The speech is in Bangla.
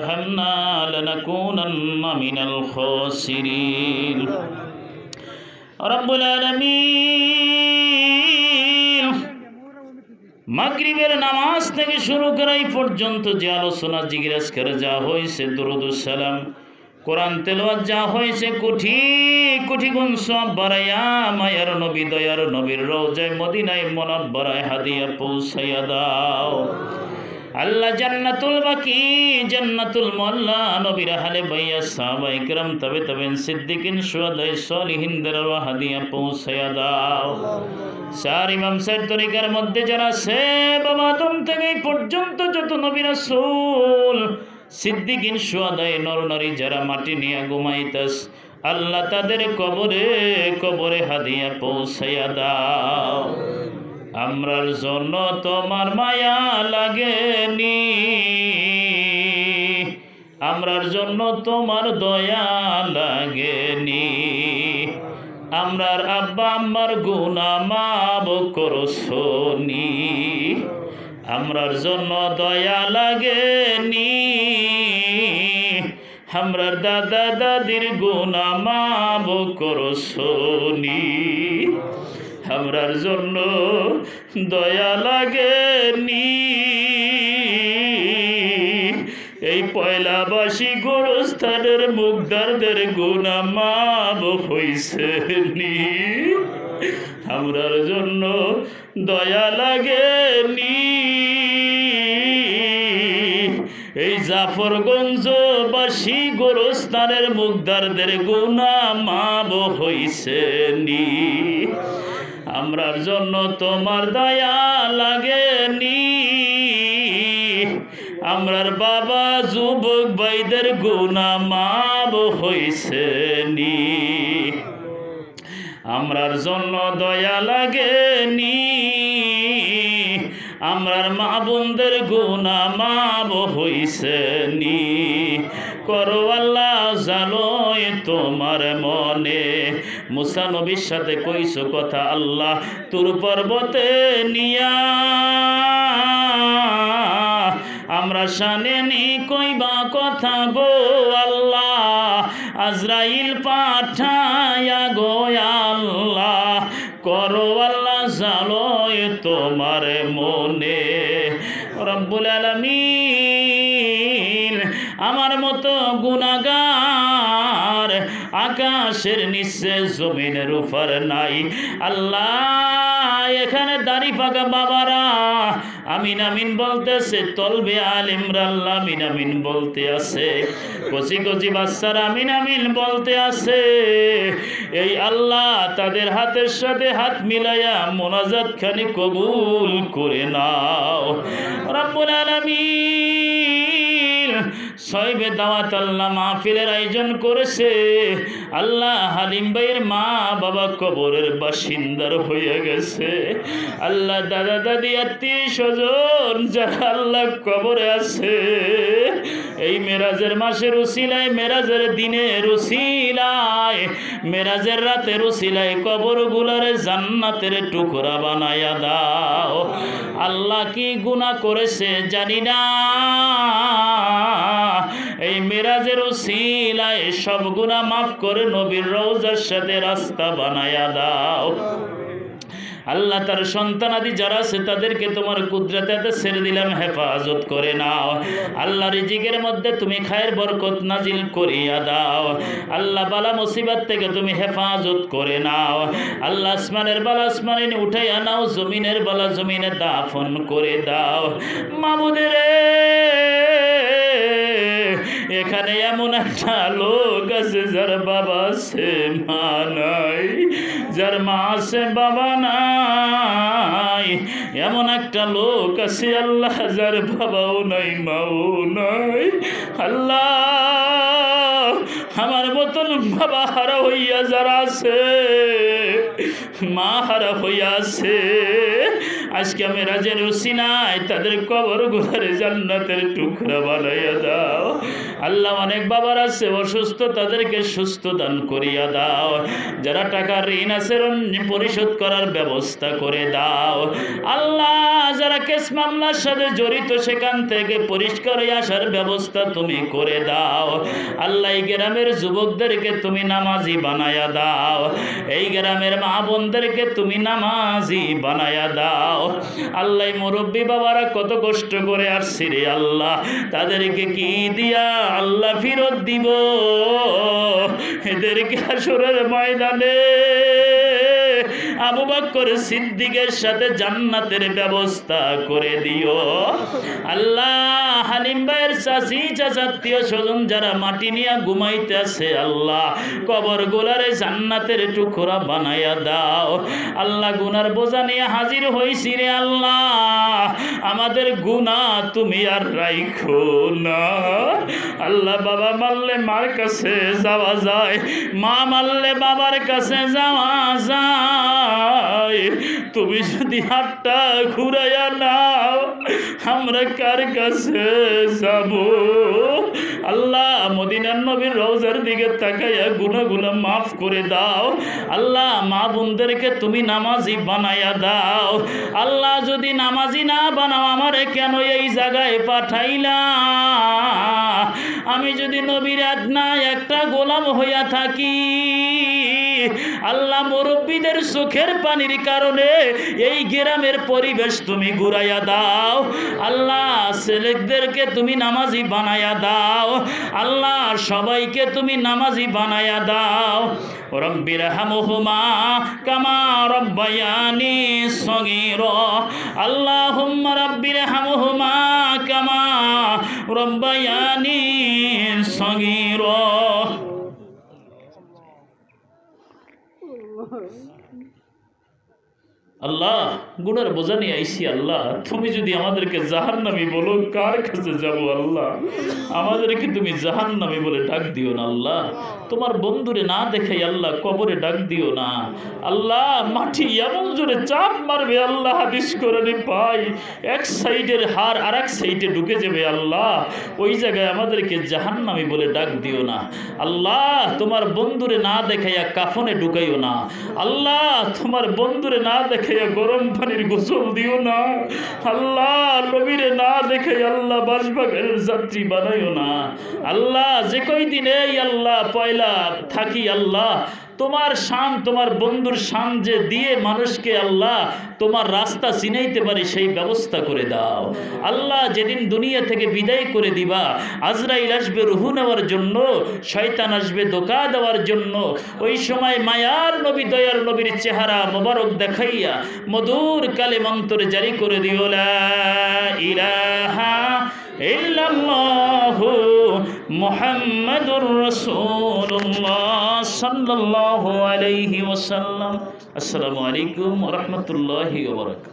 ارحمنا لنكونن من الخاسرين رب العالمين মাগরিবের নামাজ থেকে শুরু করে এই পর্যন্ত যে আলোচনা জিজ্ঞাস করে যা হয়েছে দরুদুসালাম কোরআন তেলাওয়াত যা হয়েছে কোটি কোটি গুণ সব বাড়াইয়া মায়ার নবী দয়ার নবীর রোজায় মদিনায় মনত বাড়ায় হাদিয়া পৌঁছাইয়া দাও আল্লাহ জান্নাতুল বাকি, জান্নাতুল মোল্লা, নবীর হালে বাইয়া সাহাবা ইকরাম তবে তবে সিদ্দিকিন সুয়াদাই সলিহিনদের হাদিয়া পৌঁছাইয়া দাও। চার ইমাম সাহেব তরিকার মধ্যে যারা সে বাবা তুম থেকে পর্যন্ত যত নবীর রাসূল, সিদ্দিকিন সুয়াদাই নরনারী যারা মাটি নিয়ে ঘুমাইতাস, আল্লাহ তাদের কবরে কবরে হাদিয়া পৌঁছাইয়া দাও। আমরার জন্য তোমার মায়া লাগেনি। আমরার জন্য তোমার দয়া লাগেনি। আমরার আব্বা আম্মার গুণা মাব করছনি আমরার জন্য দয়া লাগেনি। আমরার দাদা দাদির গুণা মাব করছনি আমরার জন্য দয়া লাগেনি। এই পয়লাবাসী গোরস্থানের মুগদারদের গুণা মাব হইছে নি আমরার জন্য দয়া লাগেনি। এই জাফরগঞ্জবাসী গোরস্থানের মুগদারদের গুণা মাব হইছে নি আমরার জন্য তোমার দয়া লাগেনি। আমরার বাবা যুবক ভাইদের গুণা মাব হইছে নি আমরার জন্য দয়া লাগেনি। আমরার মা বোনদের গুণা মাব হইছে নি করো আল্লাহ জালোয় তোমার মনে। মুসা নবীর সাথে কইস কথা, আল্লাহ তোর পর্বতে নিয়া। আমরা শানে নি কইবা কথা গো আল্লাহ, আজরাইল পাঠায়া গো আল্লাহ। করো আল্লাহ জালোয় তোমার মনে। রব্বুল আলামিন আমার মতো গুনাগার আকাশের নিচে জমিনের উপর নাই। আল্লাহ, এখানে দাড়ি পাকা বাবারা, আমিন আমিন বলতেছে, তলবে আলিমরা আল্লাহ আমিন আমিন বলতে আছে। কচি কচি বাচ্চারা আমিন আমিন বলতে আছে। এই আল্লাহ তাদের হাতের সাথে হাত মিলাইয়া মোনাজাত খানি কবুল করে নাও। রব্বুল আলামিন সইবে দাওয়াত আল্লাহ মাহফিলের আয়োজন করেছে। আল্লাহ হালিম ভাইয়ের মা বাবা কবরের বাসিন্দার হয়ে গেছে। আল্লাহ দাদা দাদি, আত্মীয় স্বজন যারা আল্লাহ কবরে আছে, এই মেরাজের মাসের উসিলায়, মেরাজের দিনের উসিলায়, মেরাজের রাতের উসিলায় কবর গুলারে জান্নাতের টুকরা বানায়া দাও। আল্লাহ কি গুনাহ করেছে জানি না। এই মেরাজের উসিলায় সব গুণা মাফ করে নবীর রওজার সাথে রাস্তা বানায়া দাও। আল্লাহ তার সন্তান আদি যারা আছে, তাদেরকে তোমার কুদরতে ছেড়ে দিলাম, হেফাজত করে নাও। আল্লাহ রিজিকের মধ্যে তুমি খায়ের বরকত নাজিল করিয়া দাও। আল্লাহ বালা মুসিবত থেকে তুমি হেফাজত করে নাও। আল্লাহ আসমানের বালা আসমানে উঠাইয়া নাও, জমিনের বালা জমিনে দাফন করে দাও। মামুদের এখানে এমন একটা লোক আছে যার বাবা আছে মা নাই, যার মা আছে বাবা নাই। এমন একটা লোক আছে আল্লাহ, যার বাবাও নাই, মাও নাই। আল্লাহ আমার মতন বাবা হারা হইয়া যারা আছে, মা হারা হইয়াছে আজকে আমি রাজের সিনাই তাদের কবর গুলারে জান্নাতের টুকরা বানাইয়া দাও। আল্লাহ অনেক বাবার আছে, অসুস্থ, তাদেরকে সুস্থ দান করিয়া দাও। যারা টাকা ঋণ আছে পরিশোধ করার ব্যবস্থা করে দাও। আল্লাহ, যারা কেস মামলার সাথে জড়িত, সেখান থেকে পরিষ্কার আসার ব্যবস্থা তুমি করে দাও। আল্লাহ এই গ্রামের যুবকদেরকে তুমি নামাজি বানায়া দাও। এই গ্রামের মা বোনদেরকে তুমি নামাজি বানায়া দাও। আল্লাহ মুরব্বী বাবারা কত কষ্ট করে আসছি রে আল্লাহ। তাদেরকে কি দিয়া আল্লাহ ফিরত দিব? এদেরকে আসরের ময়দানে আবু বকর সিদ্দিকের সাথে জান্নাতের ব্যবস্থা করে দিও। আল্লাহ হালিম ভাইয়ের চাষি চাচাত্মীয় স্বজন যারা মাটি নিয়ে ঘুমাইতে আছে আল্লাহ কবর গোলারে জান্নাতের টুকরা বানাইয়া দাও। আল্লাহ গুনার বোঝা নিয়ে হাজির হইছি রে আল্লাহ। আমাদের গুণা তুমি আর রাইখো না। আল্লাহ বাবা মারলে মার কাছে যাওয়া যায়, মা মারলে বাবার কাছে যাওয়া যায়। তুমি যদি হাতটা ঘুরাইয়া নাও, আমরা কার কাছে যাব? আল্লাহ মদিনার নবীর রওজার দিকে তাকাইয়া গুনাগুলো মাফ করে দাও। আল্লাহ মা বোনদেরকে তুমি নামাজি বানাইয়া দাও। আল্লাহ যদি নামাজি না বানাও, আমারে কেন এই জায়গায় পাঠাইলা? আমি যদি নবীর না একটা গোলাম হইয়া থাকি আল্লাহ মুরব্বীদের চোখের পানির কারণে এই গ্রামের পরিবেশ তুমি ঘুরাইয়া দাও। আল্লাহ ছেলেদেরকে তুমি নামাজি বানায়া দাও। আল্লাহ সবাইকে তুমি নামাজি বানায়া দাও। রব্বির হামহুমা কামা রব্বায়ানি সগীর। আল্লাহুম্মা রব্বির হামহুমা কামা রব্বায়ানি সগীর। আল্লাহ গুণের বোঝা নিয়ে আইসি আল্লাহ, তুমি যদি আমাদেরকে জাহান নামি বলো, কার কাছে যাব আল্লাহ? আমাদেরকে তুমি জাহান নামি বলে ডাক দিও না আল্লাহ। তোমার বন্ধুরে না দেখাই আল্লাহ, কবরে ডাক দিও না। আল্লাহ, মাটি এমন জোরে চাপ মারবে আল্লাহ, হাদিস করে পাই। এক সাইডের হার আর এক সাইডে ঢুকে যাবে আল্লাহ। ওই জায়গায় আমাদেরকে জাহান নামি বলে ডাক দিও না। আল্লাহ, তোমার বন্ধুরে না দেখাইয়া কাফনে ঢুকাইও না। আল্লাহ, তোমার বন্ধুরে না দেখাইয়া গরম পানির গোসল দিও না। আল্লাহ, নবীরে না দেখে আল্লাহ বাসবাগের যাত্রী বানাইও না। আল্লাহ, যে কই দিনে আল্লাহ পয়লা থাকি আল্লাহ তোমার শান, তোমার বন্ধুর শান যে দিয়ে মানুষকে আল্লাহ তোমার রাস্তা চিনাইতে পারে, সেই ব্যবস্থা করে দাও। আল্লাহ যেদিন দুনিয়া থেকে বিদায় করে দিবা, আজরাইল আসবে রুহু নেওয়ার জন্য, শয়তান আসবে দোকা দেওয়ার জন্য, ওই সময় মায়ার নবী, দয়ার নবীর চেহারা মোবারক দেখাইয়া মধুর কালে মন্তরে জারি করে দিও ইলাহা ইল্লাল্লাহু মুহাম্মাদুর রাসূলুল্লাহ সাল্লাল্লাহু আলাইহি ওয়াসাল্লাম। আসসালামু আলাইকুম রাহমাতুল্লাহি ওয়া বারাকাতুহু।